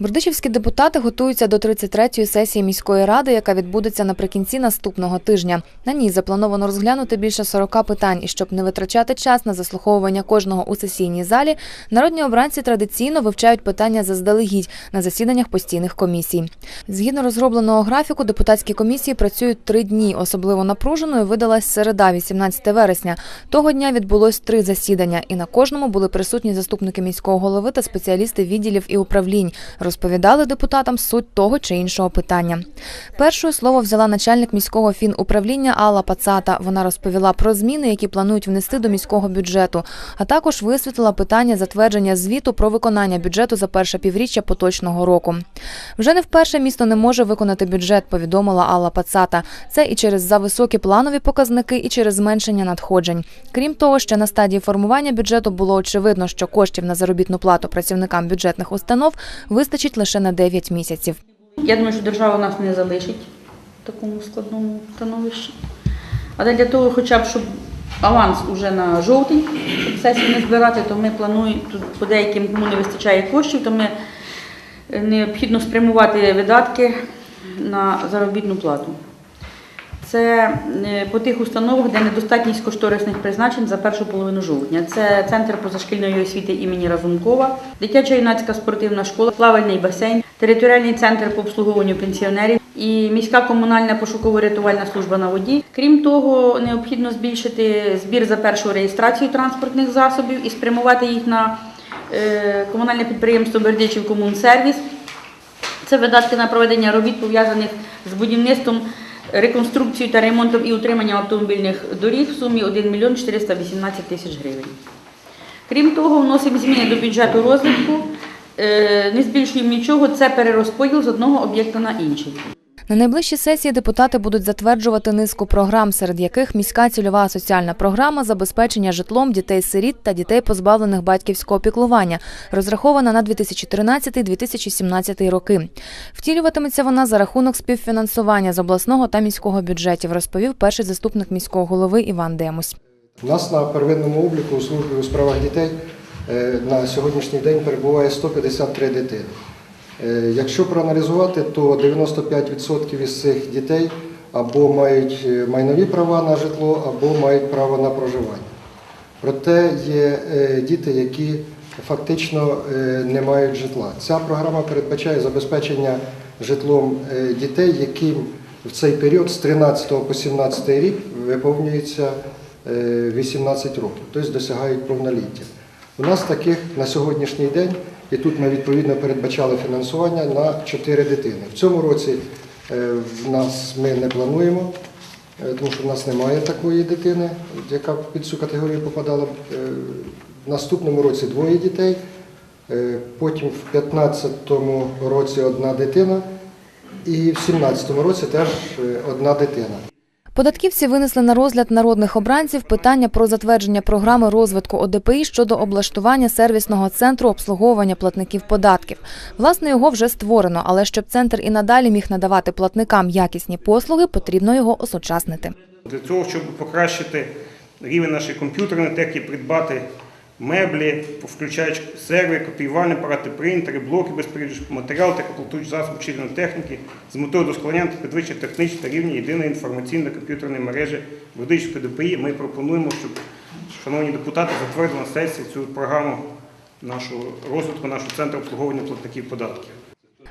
Бердичівські депутати готуються до 33-ї сесії міської ради, яка відбудеться наприкінці наступного тижня. На ній заплановано розглянути більше 40 питань. І щоб не витрачати час на заслуховування кожного у сесійній залі, народні обранці традиційно вивчають питання заздалегідь на засіданнях постійних комісій. Згідно розробленого графіку, депутатські комісії працюють три дні. Особливо напруженою видалась середа, 18 вересня. Того дня відбулось три засідання, і на кожному були присутні заступники міського голови та спеціалісти відділів і управлінь. Розповідали депутатам суть того чи іншого питання. Першою слово взяла начальник міського фінуправління Алла Пацата. Вона розповіла про зміни, які планують внести до міського бюджету, а також висвітлила питання затвердження звіту про виконання бюджету за перше півріччя поточного року. Вже не вперше місто не може виконати бюджет, повідомила Алла Пацата. Це і через зависокі планові показники, і через зменшення надходжень. Крім того, ще на стадії формування бюджету було очевидно, що коштів на заробітну плату працівникам бюджетних установ вистачить лише на 9 місяців. Я думаю, що держава нас не залишить в такому складному становищі. Але для того, хоча б щоб аванс уже на жовтень, щоб сесію не збирати, то ми плануємо тут по деяким кому не вистачає коштів, то ми е, необхідно спрямувати видатки на заробітну плату. Це е, по тих установах, де недостатність кошторисних призначень за першу половину жовтня. Це центр позашкільної освіти імені Разумкова, дитяча юнацька спортивна школа, плавальний басейн, територіальний центр по обслуговуванню пенсіонерів і міська комунальна пошуково-рятувальна служба на воді. Крім того, необхідно збільшити збір за першу реєстрацію транспортних засобів і спрямувати їх на е, комунальне підприємство Бердичів Комунсервіс. Це видатки на проведення робіт, пов'язаних з будівництвом, реконструкцією та ремонтом і утриманням автомобільних доріг в сумі 1 мільйон 418 тисяч гривень. Крім того, вносимо зміни до бюджету розвитку, е, не збільшуємо нічого, це перерозподіл з одного об'єкта на інший. На найближчій сесії депутати будуть затверджувати низку програм, серед яких міська цільова соціальна програма забезпечення житлом дітей-сиріт та дітей, позбавлених батьківського піклування, розрахована на 2013-2017 роки. Втілюватиметься вона за рахунок співфінансування з обласного та міського бюджетів, розповів перший заступник міського голови Іван Демусь. У нас на первинному обліку у службі у справах дітей е, на сьогоднішній день перебуває 153 дитини. Е, Якщо проаналізувати, то 95% із цих дітей або мають е, майнові права на житло, або мають право на проживання. Проте є е, діти, які фактично не мають житла. Ця програма передбачає забезпечення житлом дітей, яким в цей період з 13 по 17 рік виповнюється е, 18 років, тобто досягають повноліття. У нас таких на сьогоднішній день, і тут ми відповідно передбачали фінансування на 4 дитини. В цьому році е, в нас ми не плануємо, е, тому що в нас немає такої дитини, яка під цю категорію попадала. Е, В наступному році двоє дітей, потім в 2015 році одна дитина, і в 2017 році теж одна дитина. Податківці винесли на розгляд народних обранців питання про затвердження програми розвитку ОДПІ щодо облаштування сервісного центру обслуговування платників податків. Власне, його вже створено, але щоб центр і надалі міг надавати платникам якісні послуги, потрібно його осучаснити. Для того, щоб покращити рівень нашої комп'ютерної техніки, придбати меблі, включаючи сервери, копіювальні апарати, принтери, блоки безперечно, матеріал та комплектуючі засоби вчительної техніки з метою досконання та підвищення технічного рівня єдиної інформаційно-комп'ютерної мережі Бердичівської ДПІ. Ми пропонуємо, щоб шановні депутати затвердили на сесії цю програму нашого розвитку, нашого центру обслуговування платників податків.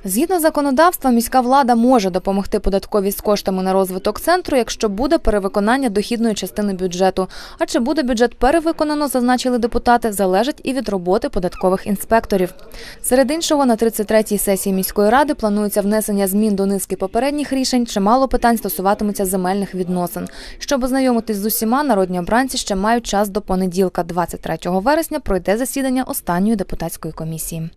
Згідно законодавства, міська влада може допомогти податковій з коштами на розвиток центру, якщо буде перевиконання дохідної частини бюджету. А чи буде бюджет перевиконано, зазначили депутати, залежить і від роботи податкових інспекторів. Серед іншого, на 33-й сесії міської ради планується внесення змін до низки попередніх рішень. Чимало питань стосуватимуться земельних відносин. Щоб ознайомитись з усіма, народні обранці ще мають час до понеділка, 23 вересня, пройде засідання останньої депутатської комісії.